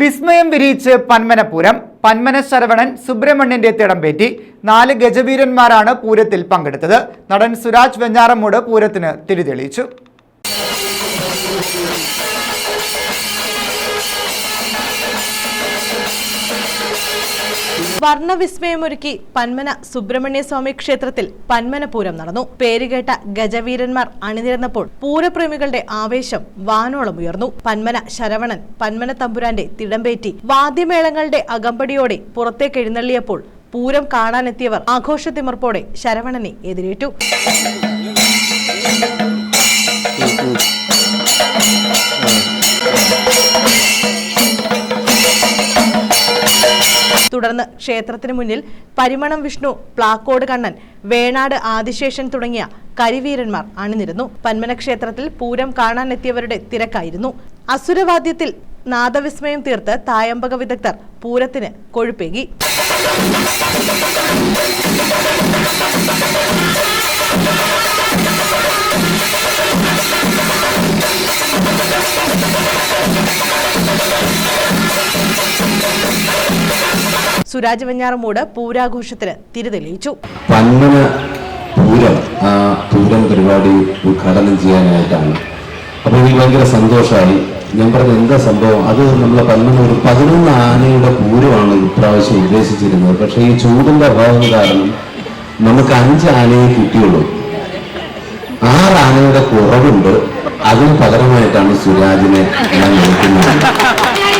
വിസ്മയം വിരിയിച്ച് പന്മന പൂരം പന്മന ശരവണൻ സുബ്രഹ്മണ്യന്റെ തിടംപേറ്റി നാല് ഗജവീരന്മാരാണ് പൂരത്തിൽ പങ്കെടുത്തത്. നടൻ സുരാജ് വെഞ്ഞാറമ്മൂട് പൂരത്തിന് തിരിതെളിയിച്ചു. വർണവിസ്മയമൊരുക്കി പന്മന സുബ്രഹ്മണ്യ സ്വാമി ക്ഷേത്രത്തിൽ പന്മനപൂരം നടന്നു. പേരുകേട്ട ഗജവീരന്മാർ അണിനിരന്നപ്പോൾ പൂരപ്രേമികളുടെ ആവേശം വാനോളം ഉയർന്നു. പന്മന ശരവണൻ പന്മന തമ്പുരാന്റെ തിടമ്പേറ്റി വാദ്യമേളങ്ങളുടെ അകമ്പടിയോടെ പുറത്തേക്ക് എഴുന്നള്ളിയപ്പോൾ പൂരം കാണാനെത്തിയവർ ആഘോഷത്തിമർപ്പോടെ ശരവണനെ എതിരേറ്റു. തുടർന്ന് ക്ഷേത്രത്തിന് മുന്നിൽ പരിമണം വിഷ്ണു പ്ലാക്കോട് കണ്ണൻ വേണാട് ആദിശേഷൻ തുടങ്ങിയ കരിവീരന്മാർ അണിനിരുന്നു. പന്മന ക്ഷേത്രത്തിൽ പൂരം കാണാനെത്തിയവരുടെ തിരക്കായിരുന്നു. അസുരവാദ്യത്തിൽ നാദവിസ്മയം തീർത്ത് തായമ്പക വിദഗ്ധർ പൂരത്തിന് കൊഴുപ്പേകി. സുരാജ് വെഞ്ഞാറമൂട് പൂരാഘോഷത്തിന് തിരിതെളിയിച്ചു. പന്മന പൂരം ആ പൂരം പരിപാടി ഉദ്ഘാടനം ചെയ്യാനായിട്ടാണ്. അപ്പൊ എനിക്ക് ഭയങ്കര സന്തോഷമായി. ഞാൻ പറഞ്ഞ എന്താ സംഭവം? അത് നമ്മളെ പന്മന ഒരു പതിനൊന്ന് ആനയുടെ പൂരമാണ് ഇപ്രാവശ്യം ഉദ്ദേശിച്ചിരുന്നത്. പക്ഷെ ഈ ചൂടിന്റെ അഭാവം കാരണം നമുക്ക് അഞ്ച് ആനയെ കിട്ടിയുള്ളൂ. ആറ് ആനയുടെ കുറവുണ്ട്. അതിന് പകരമായിട്ടാണ് സുരാജിനെ ഞാൻ നോക്കുന്നത്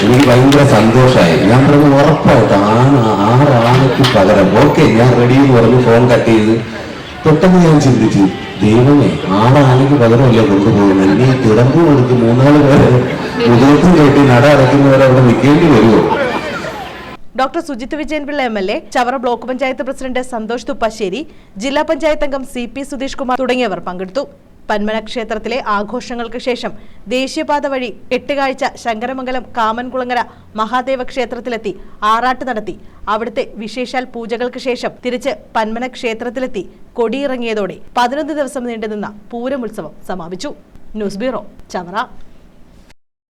എനിക്ക് ഭയങ്കര സന്തോഷമായി. ഞാൻ പറഞ്ഞു ഉറപ്പായിട്ട് ആണ് ആറാണയ്ക്ക് പകരം. ഓക്കെ ഞാൻ റെഡി എന്ന് പറഞ്ഞ് ഫോൺ കട്ട് ചെയ്ത് പെട്ടെന്ന് ഞാൻ ചിന്തിച്ചു ദൈവമേ ആറാനയ്ക്ക് പകരമല്ല കൊണ്ടുപോകുന്നത്? ഇനി തിടമ്പ് കൊടുത്ത് മൂന്നാൽ പേര് മുഖത്തും കേട്ടി നട അടയ്ക്കുന്നവരെ അവിടെ നിൽക്കേണ്ടി വരുമോ? Doctor Sujith Vijayanpillai M L A Chavara block panchayat president Santhosh Thuppassery ജില്ലാ പഞ്ചായത്ത് അംഗം സി പി സുധീഷ് കുമാർ തുടങ്ങിയവർ പങ്കെടുത്തു. പന്മന ക്ഷേത്രത്തിലെ ആഘോഷങ്ങൾക്ക് ശേഷം ദേശീയപാത വഴി എട്ടുകാഴ്ച ശങ്കരമംഗലം കാമൻകുളങ്ങര മഹാദേവ ക്ഷേത്രത്തിലെത്തി ആറാട്ട് നടത്തി. അവിടുത്തെ വിശേഷാൽ പൂജകൾക്ക് ശേഷം തിരിച്ച് പന്മന ക്ഷേത്രത്തിലെത്തി കൊടിയിറങ്ങിയതോടെ പതിനൊന്ന് ദിവസം നീണ്ടുനിന്ന പൂരമുത്സവം സമാപിച്ചു. News bureau Chavara.